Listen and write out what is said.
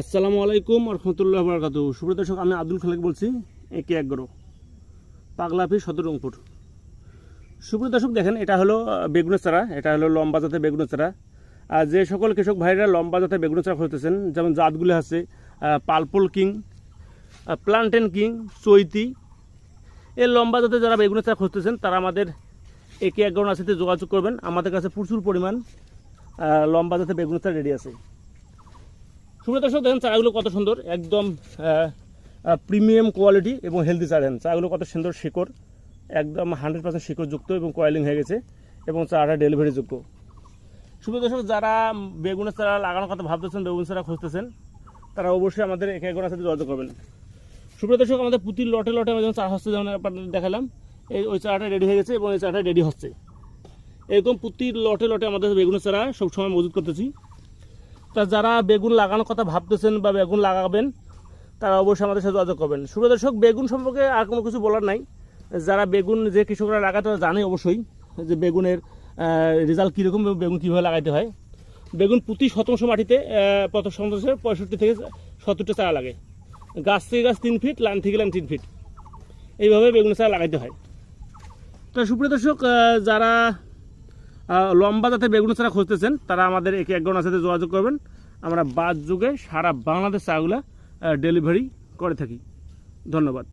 আসসালামু আলাইকুম রহমতুল্লাহ বরকাত সুব্রত দর্শক, আমি আব্দুল খালেক বলছি, একে এগারো পাগলাপি সদর রংপুর সুব্রত দর্শক, দেখেন, এটা হলো বেগুনের চারা এটা হলো লম্বা জাতের বেগুনের চারা আর যে সকল কৃষক ভাইরা লম্বা জাতের বেগুনের চারা খুঁজতেছেন, যেমন জাতগুলি আছে পালপল কিং প্লান্টেন কিং, চৈতি, এই লম্বা জাতের যারা বেগুনের চারা খুঁজতেছেন, তারা আমাদের একে এগারো নার্সারিতে যোগাযোগ করবেন। আমাদের কাছে প্রচুর পরিমাণ লম্বা জাতের বেগুনের চারা রেডি আছে। সুব্রত দর্শক দেখেন চারাগুলো কত সুন্দর। একদম প্রিমিয়াম কোয়ালিটি এবং হেলদি চারা। দেন চারাগুলো কত সুন্দর শিকড়। একদম হান্ড্রেড পার্সেন্ট শিকড় যুক্ত এবং কয়েলিং হয়ে গেছে এবং চারাটা ডেলিভারি যোগ্য সুব্রত দর্শক যারা বেগুনের চারা লাগানোর কথা ভাবতেছেন, বেগুন চারা খুঁজতেছেন, তারা অবশ্যই আমাদের একে এগারোর সাথে যোগাযোগ করবেন। সুব্রত দর্শক আমাদের প্রতি লটে লটে আমরা যেমন চারা হচ্ছে, যেমন আপনাদের দেখালাম, এই ওই চারাটা রেডি হয়ে গেছে এবং এই চারাটা রেডি হচ্ছে। এরকম প্রতি লটে লটে আমাদের বেগুনের চারা সবসময় মজুত করতেছি। তা যারা বেগুন লাগানোর কথা ভাবতেছেন বা বেগুন লাগাবেন, তারা অবশ্যই আমাদের সাথে যোগাযোগ করবেন। সুপ্রিয় দর্শক, বেগুন সম্পর্কে আর কোনো কিছু বলার নাই। যারা বেগুন যে কৃষকরা লাগাতে জানে অবশ্যই যে বেগুনের রেজাল্ট কীরকম বেগুন কীভাবে লাগাইতে হয়। বেগুন প্রতি শতাংশ মাটিতে প্রতি শতাংশে পঁয়ষট্টি থেকে সত্তরটা চারা লাগে। গাছ থেকে গাছ তিন ফিট, লাইন থেকে লাইন তিন ফিট। এইভাবে বেগুন চারা লাগাইতে হয়। তো সুপ্রিয় দর্শক যারা লম্বা যাতে বেগুন চারা খুঁজতেছেন, তারা আমাদের একে এক সাথে যোগাযোগ করবেন। আমরা বাদ যুগে সারা বাংলাদেশ চাগুলা ডেলিভারি করে থাকি। ধন্যবাদ।